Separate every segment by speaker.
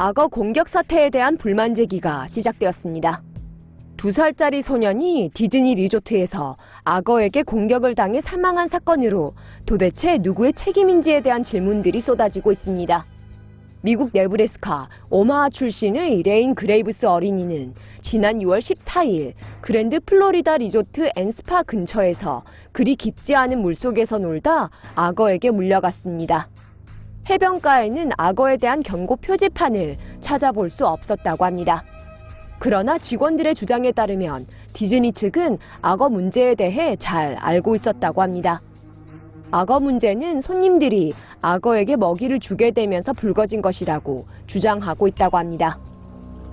Speaker 1: 악어 공격 사태에 대한 불만 제기가 시작되었습니다. 두 살짜리 소년이 디즈니 리조트에서 악어에게 공격을 당해 사망한 사건으로 도대체 누구의 책임인지에 대한 질문들이 쏟아지고 있습니다. 미국 네브래스카 오마하 출신의 레인 그레이브스 어린이는 지난 6월 14일 그랜드 플로리다 리조트 앤스파 근처에서 그리 깊지 않은 물속에서 놀다 악어에게 물려갔습니다. 해변가에는 악어에 대한 경고 표지판을 찾아볼 수 없었다고 합니다. 그러나 직원들의 주장에 따르면 디즈니 측은 악어 문제에 대해 잘 알고 있었다고 합니다. 악어 문제는 손님들이 악어에게 먹이를 주게 되면서 불거진 것이라고 주장하고 있다고 합니다.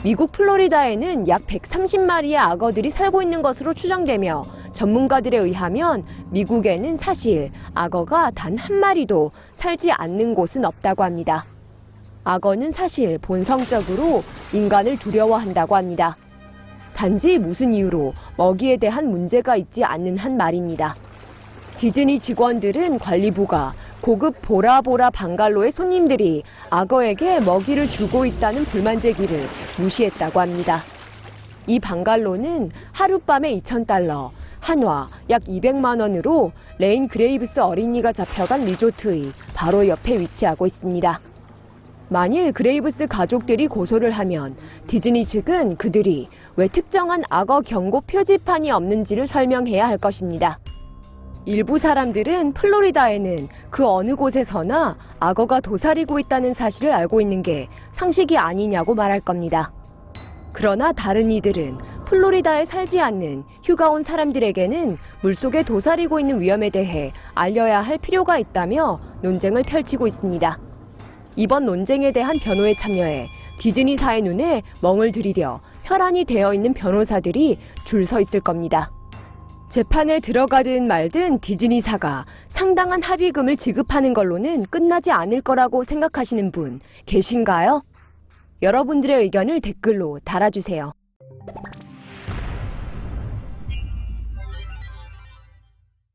Speaker 1: 미국 플로리다에는 약 130마리의 악어들이 살고 있는 것으로 추정되며 전문가들에 의하면 미국에는 사실 악어가 단 한 마리도 살지 않는 곳은 없다고 합니다. 악어는 사실 본성적으로 인간을 두려워한다고 합니다. 단지 무슨 이유로 먹이에 대한 문제가 있지 않는 한 말입니다. 디즈니 직원들은 관리부가 고급 보라보라 방갈로의 손님들이 악어에게 먹이를 주고 있다는 불만 제기를 무시했다고 합니다. 이 방갈로는 하룻밤에 2,000달러, 한화 약 200만 원으로 레인 그레이브스 어린이가 잡혀간 리조트의 바로 옆에 위치하고 있습니다. 만일 그레이브스 가족들이 고소를 하면 디즈니 측은 그들이 왜 특정한 악어 경고 표지판이 없는지를 설명해야 할 것입니다. 일부 사람들은 플로리다에는 그 어느 곳에서나 악어가 도사리고 있다는 사실을 알고 있는 게 상식이 아니냐고 말할 겁니다. 그러나 다른 이들은 플로리다에 살지 않는 휴가 온 사람들에게는 물속에 도사리고 있는 위험에 대해 알려야 할 필요가 있다며 논쟁을 펼치고 있습니다. 이번 논쟁에 대한 변호에 참여해 디즈니사의 눈에 멍을 들이려 혈안이 되어 있는 변호사들이 줄 서 있을 겁니다. 재판에 들어가든 말든 디즈니사가 상당한 합의금을 지급하는 걸로는 끝나지 않을 거라고 생각하시는 분 계신가요? 여러분들의 의견을 댓글로 달아주세요.